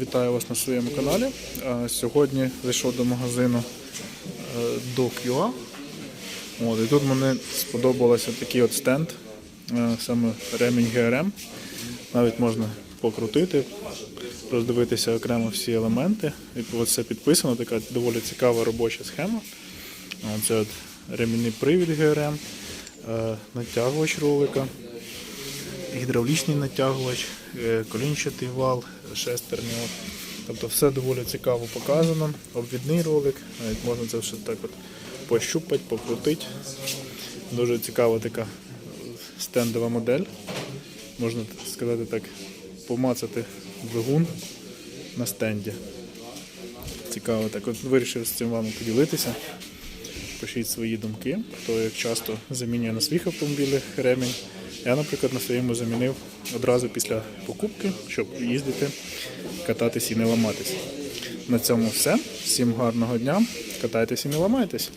Вітаю вас на своєму каналі. Е, Сьогодні зайшов до магазину е, DocUA. І тут мені сподобався такий от стенд, е, саме ремінь GRM. Навіть можна покрутити, роздивитися окремо всі елементи. І от все підписано, така доволі цікава робоча схема. Це от ремінний привід е, натягувач ролика, гідравлічний натягувач, е, колінчатий вал, шестерні. Тобто все доволі цікаво показано. Обвідний ролик, навіть можна це все так от пощупати, покрутити. Дуже цікава така стендова модель. Можна сказати так, помацати двигун на стенді. Цікаво, так от вирішив з цим вами поділитися. Пишіть свої думки, хто як часто замінює на своїх автомобілях ремінь. Я, наприклад, на своєму замінив одразу після покупки, щоб їздити, кататись і не ламатись. На цьому все. Всім гарного дня. Катайтесь і не ламайтесь.